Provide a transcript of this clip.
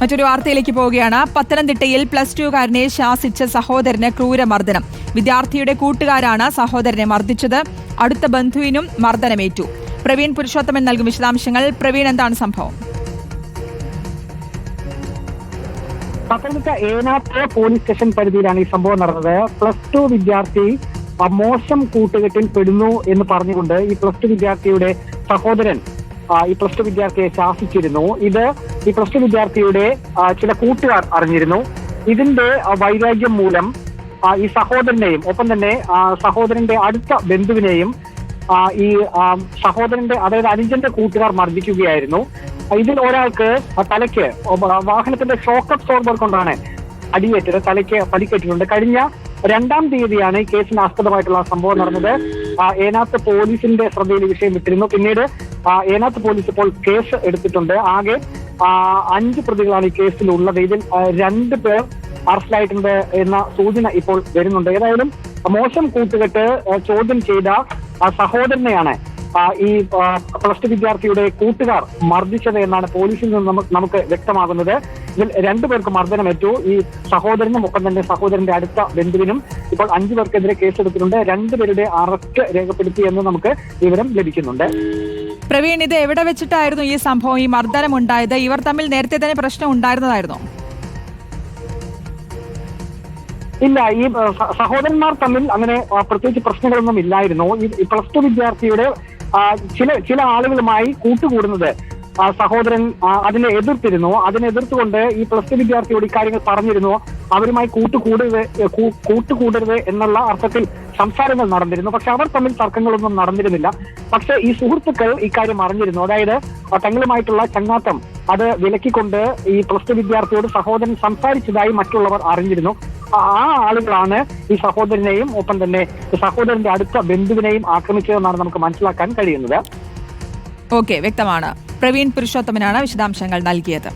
മറ്റൊരു വാർത്തയിലേക്ക് പോവുകയാണ്. പത്തനംതിട്ടയിൽ പ്ലസ് ടുകാരനെ ശാസിച്ച സഹോദരന് ക്രൂരമർദ്ദനം. വിദ്യാർത്ഥിയുടെ കൂട്ടുകാരാണ് സഹോദരനെ മർദ്ദിച്ചത്. അടുത്ത ബന്ധുവിനും മർദ്ദനമേറ്റു. പ്രവീൺ പുരുഷോത്തമൻ നൽകും വിശദാംശങ്ങൾ. പ്രവീൺ എന്താണ് സംഭവം? പത്തനംതിട്ട ഏനാപ്പുഴ പോലീസ് സ്റ്റേഷൻ പരിധിയിലാണ് ഈ സംഭവം നടന്നത്. പ്ലസ് ടു വിദ്യാർത്ഥി മോശം കൂട്ടുകെട്ടിൽ പെടുന്നു എന്ന് പറഞ്ഞുകൊണ്ട് ഈ പ്ലസ് ടു വിദ്യാർത്ഥിയുടെ സഹോദരൻ ഈ പ്ലസ് ടു വിദ്യാർത്ഥിയെ ശാസിച്ചിരുന്നു. ഇത് ഈ പ്ലസ് ടു വിദ്യാർത്ഥിയുടെ ചില കൂട്ടുകാർ അറിഞ്ഞിരുന്നു. ഇതിന്റെ വൈരാഗ്യം മൂലം ഈ സഹോദരനെയും ഒപ്പം തന്നെ സഹോദരന്റെ അടുത്ത ബന്ധുവിനെയും ഈ സഹോദരന്റെ അതായത് അനുജന്റെ കൂട്ടുകാർ മർദ്ദിക്കുകയായിരുന്നു. ഇതിൽ ഒരാൾക്ക് തലയ്ക്ക് വാഹനത്തിന്റെ ഷോക്ക് അബ്സോർബർ കൊണ്ടാണ് അടിയേറ്റത്. തലയ്ക്ക് പരിക്കേറ്റിട്ടുണ്ട് കഴിഞ്ഞ രണ്ടാം തീയതിയാണ് ഈ കേസിന് ആസ്പദമായിട്ടുള്ള സംഭവം നടന്നത്. ഏനാത്ത് പോലീസിന്റെ ശ്രദ്ധയിൽ വിഷയം വിട്ടിരുന്നു. പിന്നീട് ഏനാത്ത് പോലീസ് ഇപ്പോൾ കേസ് എടുത്തിട്ടുണ്ട്. ആകെ അഞ്ച് പ്രതികളാണ് ഈ കേസിൽ ഉള്ളത് ഇതിൽ രണ്ട് പേർ അറസ്റ്റിലായിട്ടുണ്ട് എന്ന സൂചന ഇപ്പോൾ വരുന്നുണ്ട്. ഏതായാലും മോശം കൂട്ടുകെട്ട് ചോദ്യം ചെയ്ത സഹോദരനെയാണ് ഈ പ്ലസ് ടു വിദ്യാർത്ഥിയുടെ കൂട്ടുകാർ മർദ്ദിച്ചത് എന്നാണ് പോലീസിൽ നിന്ന് നമുക്ക് വ്യക്തമാകുന്നത്. ഇതിൽ രണ്ടുപേർക്ക് മർദ്ദനമേറ്റു. ഈ സഹോദരനും ഒപ്പം തന്നെ സഹോദരന്റെ അടുത്ത ബന്ധുവിനും ഇപ്പോൾ അഞ്ചു പേർക്കെതിരെ കേസെടുത്തിട്ടുണ്ട്. രണ്ടുപേരുടെ അറസ്റ്റ് രേഖപ്പെടുത്തി എന്ന് നമുക്ക് വിവരം ലഭിക്കുന്നുണ്ട്. പ്രവീൺ ഇത് എവിടെ വെച്ചിട്ടായിരുന്നു ഈ സംഭവം ഈ മർദ്ദനം ഉണ്ടായത്? ഇവർ തമ്മിൽ നേരത്തെ തന്നെ പ്രശ്നം ഉണ്ടായിരുന്നതായിരുന്നോ? ഇല്ല ഈ സഹോദരന്മാർ തമ്മിൽ അങ്ങനെ പ്രത്യേകിച്ച് പ്രശ്നങ്ങളൊന്നും ഇല്ലായിരുന്നു. ഈ പ്ലസ് ടു വിദ്യാർത്ഥിയുടെ ചില ചില ആളുകളുമായി കൂട്ടുകൂടുന്നത് സഹോദരൻ അതിനെ എതിർത്തിരുന്നു. അതിനെ എതിർത്തുകൊണ്ട് ഈ പ്ലസ് ടു വിദ്യാർത്ഥിയോട് ഇക്കാര്യങ്ങൾ പറഞ്ഞിരുന്നു. അവരുമായി കൂട്ടുകൂടരുത് കൂട്ടുകൂടരുത് എന്നുള്ള അർത്ഥത്തിൽ സംസാരങ്ങൾ നടന്നിരുന്നു. പക്ഷെ അവർ തമ്മിൽ തർക്കങ്ങളൊന്നും നടന്നിരുന്നില്ല. പക്ഷെ ഈ സുഹൃത്തുക്കൾ ഇക്കാര്യം അറിഞ്ഞിരുന്നു. അതായത് തങ്ങളുമായിട്ടുള്ള ചങ്ങാത്തം അത് വിലക്കിക്കൊണ്ട് ഈ പ്ലസ് ടു വിദ്യാർത്ഥിയോട് സഹോദരൻ സംസാരിച്ചതായി മറ്റുള്ളവർ അറിഞ്ഞിരുന്നു. ആ ആളുകളാണ് ഈ സഹോദരനെയും ഒപ്പം തന്നെ സഹോദരന്റെ അടുത്ത ബന്ധുവിനെയും ആക്രമിച്ചതെന്നാണ് നമുക്ക് മനസ്സിലാക്കാൻ കഴിയുന്നത്. ഓക്കെ വ്യക്തമാണ്. പ്രവീൺ പുരുഷോത്തമനാണ് വിശദാംശങ്ങൾ നൽകിയത്.